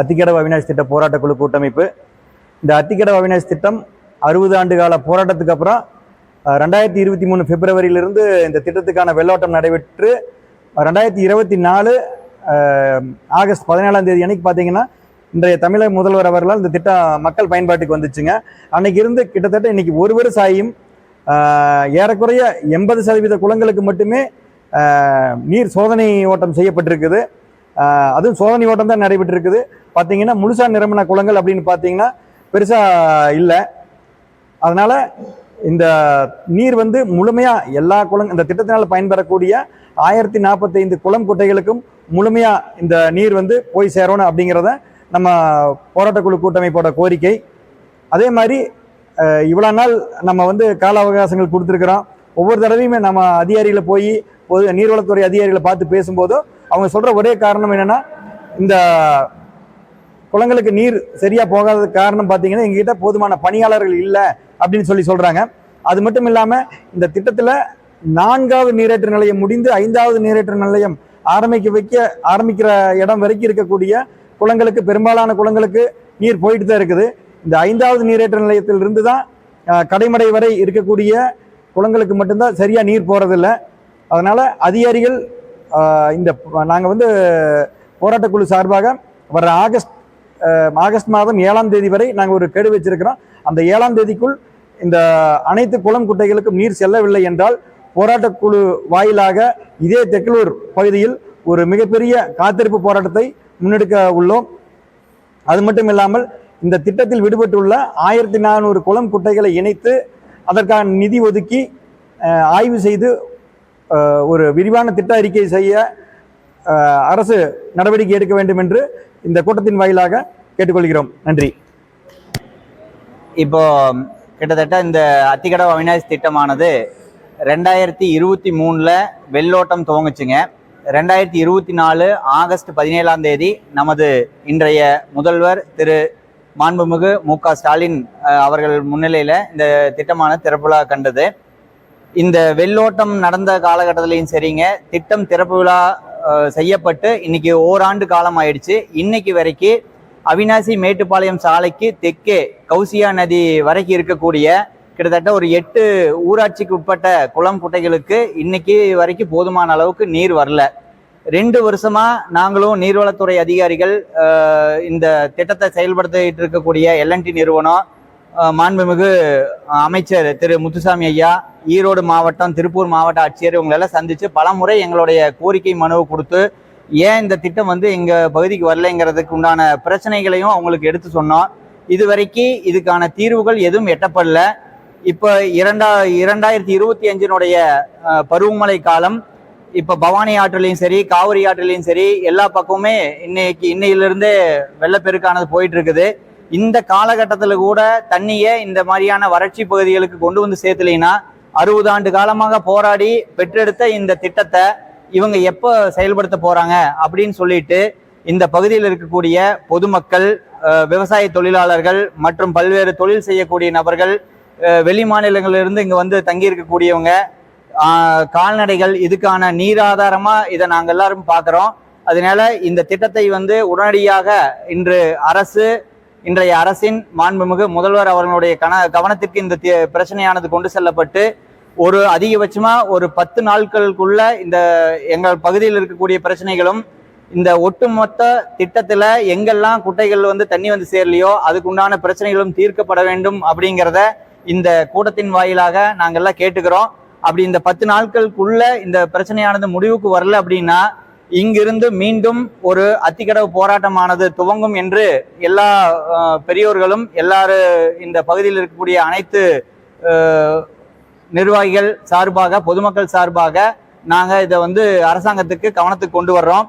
அத்திக்கடவு அவினாஷ் திட்ட போராட்ட குழு கூட்டமைப்பு. இந்த அத்திக்கடவு அவினாஷ் திட்டம் அறுபது ஆண்டு கால போராட்டத்துக்கு அப்புறம் ரெண்டாயிரத்தி இருபத்தி மூணு பிப்ரவரியிலிருந்து இந்த திட்டத்துக்கான வெள்ளோட்டம் நடைபெற்று ரெண்டாயிரத்தி இருபத்தி நாலு ஆகஸ்ட் பதினேழாம் தேதி அன்னைக்கு பார்த்தீங்கன்னா இன்றைய தமிழக முதல்வர் அவர்களால் இந்த திட்டம் மக்கள் பயன்பாட்டுக்கு வந்துச்சுங்க. அன்னைக்கு இருந்து கிட்டத்தட்ட இன்னைக்கு ஒரு வருஷம் ஆகியும் ஏறக்குறைய எண்பது சதவீத குளங்களுக்கு மட்டுமே நீர் சோதனை ஓட்டம் செய்யப்பட்டிருக்குது. அதுவும் சோதனை ஓட்டம் தான் நடைபெற்றிருக்குது. பார்த்தீங்கன்னா முழுசா நிரம்பின குளங்கள் அப்படின்னு பார்த்தீங்கன்னா பெருசாக இல்லை. அதனால இந்த நீர் வந்து முழுமையா எல்லா குளம் இந்த திட்டத்தினால் பயன்பெறக்கூடிய ஆயிரத்தி நாற்பத்தைந்து குளம் குட்டைகளுக்கும் முழுமையா இந்த நீர் வந்து போய் சேரணும் அப்படிங்கிறத நம்ம போராட்டக்குழு கூட்டமைப்போட கோரிக்கை. அதே மாதிரி இவ்வளோ நாள் நம்ம வந்து கால அவகாசங்கள் கொடுத்துருக்குறோம். ஒவ்வொரு தடவையுமே நம்ம அதிகாரிகளை போய் பொது நீர்வளத்துறை அதிகாரிகளை பார்த்து பேசும்போதும் அவங்க சொல்கிற ஒரே காரணம் என்னென்னா இந்த குளங்களுக்கு நீர் சரியாக போகாததுக்கு காரணம் பார்த்தீங்கன்னா எங்ககிட்ட போதுமான பணியாளர்கள் இல்லை அப்படின்னு சொல்லி சொல்கிறாங்க அது மட்டும் இல்லாமல் இந்த திட்டத்தில் நான்காவது நீரேற்று நிலையம் முடிந்து ஐந்தாவது நீரேற்று நிலையம் ஆரம்பிக்க வைக்க ஆரம்பிக்கிற இடம் வரைக்கும் இருக்கக்கூடிய குளங்களுக்கு பெரும்பாலான குளங்களுக்கு நீர் போயிட்டு தான் இருக்குது. இந்த ஐந்தாவது நீரேற்று நிலையத்தில் இருந்து தான் கடைமடை வரை இருக்கக்கூடிய குளங்களுக்கு மட்டும்தான் சரியாக நீர் போகிறதில்ல அதனால் அதிகாரிகள் இந்த நாங்கள் வந்து போராட்டக்குழு சார்பாக வர ஆகஸ்ட் ஆகஸ்ட் மாதம் ஏழாம் தேதி வரை நாங்கள் ஒரு கெடு வச்சிருக்கிறோம். அந்த ஏழாம் தேதிக்குள் இந்த அனைத்து குளம் குட்டைகளுக்கும் நீர் செல்லவில்லை என்றால் போராட்டக்குழு வாயிலாக இதே தெக்கலூர் பகுதியில் ஒரு மிகப்பெரிய காத்திருப்பு போராட்டத்தை முன்னெடுக்க உள்ளோம். அது மட்டும் இல்லாமல் இந்த திட்டத்தில் விடுபட்டுள்ள ஆயிரத்தி நானூறு குளம் குட்டைகளை இணைத்து அதற்கான நிதி ஒதுக்கி ஆய்வு செய்து ஒரு விரிவான திட்ட அறிக்கை செய்ய அரசு நடவடிக்கை எடுக்க வேண்டும் என்று இந்த கூட்டத்தின் வாயிலாக கேட்டுக்கொள்கிறோம். நன்றி. இப்போ கிட்டத்தட்ட இந்த அத்திக்கடவு அவினாஷ் திட்டமானது ரெண்டாயிரத்தி இருபத்தி மூணில் வெள்ளோட்டம் துவங்குச்சுங்க. ரெண்டாயிரத்தி இருபத்தி நாலு ஆகஸ்ட் பதினேழாம் தேதி நமது இன்றைய முதல்வர் திரு மாண்புமிகு மு க ஸ்டாலின் அவர்கள் முன்னிலையில் இந்த திட்டமான திறப்புலா கண்டது. இந்த வெள்ளோட்டம் நடந்த காலகட்டத்திலையும் சரிங்க. திட்டம் திறப்பு விழா செய்யப்பட்டு இன்னைக்கு ஓராண்டு காலம் ஆயிடுச்சு. இன்னைக்கு வரைக்கும் அவினாசி மேட்டுப்பாளையம் சாலைக்கு தெற்கே கௌசியா நதி வரைக்கும் இருக்கக்கூடிய கிட்டத்தட்ட ஒரு எட்டு ஊராட்சிக்கு உட்பட்ட குளம் குட்டைகளுக்கு இன்னைக்கு வரைக்கும் போதுமான அளவுக்கு நீர் வரல. ரெண்டு வருஷமா நாங்களும் நீர்வளத்துறை அதிகாரிகள் இந்த திட்டத்தை செயல்படுத்திட்டு இருக்கக்கூடிய எல்என்டி நிறுவனம் மாண்புமிகு அமைச்சர் திரு முத்துசாமி ஐயா ஈரோடு மாவட்டம் திருப்பூர் மாவட்ட ஆட்சியர் இவங்களெல்லாம் சந்தித்து பலமுறை எங்களுடைய கோரிக்கை மனுவை கொடுத்து ஏன் இந்த திட்டம் வந்து எங்கள் பகுதிக்கு வரலைங்கிறதுக்கு உண்டான பிரச்சனைகளையும் அவங்களுக்கு எடுத்து சொன்னோம். இது வரைக்கும் இதுக்கான தீர்வுகள் எதுவும் எட்டப்படல. இப்போ இரண்டா இரண்டாயிரத்தி இருபத்தி அஞ்சினுடைய பருவமழை காலம் இப்போ பவானி ஆற்றுலையும் சரி காவிரி ஆற்றுலையும் சரி எல்லா பக்கமுமே இன்னைக்கு இன்னையிலிருந்தே வெள்ளப்பெருக்கானது போயிட்டு இருக்குது. இந்த காலகட்டத்தில் கூட தண்ணியை இந்த மாதிரியான வறட்சி பகுதிகளுக்கு கொண்டு வந்து சேர்த்துலைன்னா அறுபது ஆண்டு காலமாக போராடி பெற்றெடுத்த இந்த திட்டத்தை இவங்க எப்போ செயல்படுத்த போகிறாங்க அப்படின்னு சொல்லிட்டு இந்த பகுதியில் இருக்கக்கூடிய பொதுமக்கள் விவசாய தொழிலாளர்கள் மற்றும் பல்வேறு தொழில் செய்யக்கூடிய நபர்கள் வெளி மாநிலங்களிலிருந்து இங்கே வந்து தங்கியிருக்கக்கூடியவங்க கால்நடைகள் இதுக்கான நீராதாரமாக இதை நாங்கள் எல்லாரும் பார்க்குறோம் அதனால இந்த திட்டத்தை வந்து உடனடியாக இன்று அரசு இன்றைய அரசின் மாண்புமிகு முதல்வர் அவர்களுடைய கன கவனத்திற்கு இந்த பிரச்சனையானது கொண்டு செல்லப்பட்டு ஒரு அதிகபட்சமா ஒரு பத்து நாட்களுக்குள்ள இந்த எங்கள் பகுதியில் இருக்கக்கூடிய பிரச்சனைகளும் இந்த ஒட்டுமொத்த திட்டத்துல எங்கெல்லாம் குட்டைகள் வந்து தண்ணி வந்து சேரலையோ அதுக்குண்டான பிரச்சனைகளும் தீர்க்கப்பட வேண்டும் அப்படிங்கிறத இந்த கூட்டத்தின் வாயிலாக நாங்கள்லாம் கேட்டுக்கிறோம். அப்படி இந்த பத்து நாட்களுக்குள்ள இந்த பிரச்சனையானது முடிவுக்கு வரல அப்படின்னா இங்கிருந்து மீண்டும் ஒரு அத்திக்கடவு போராட்டமானது துவங்கும் என்று எல்லா பெரியோர்களும் எல்லாரு இந்த பகுதியில் இருக்கக்கூடிய அனைத்து நிர்வாகிகள் சார்பாக பொதுமக்கள் சார்பாக நாங்கள் இதை வந்து அரசாங்கத்துக்கு கவனத்துக்கு கொண்டு வர்றோம்.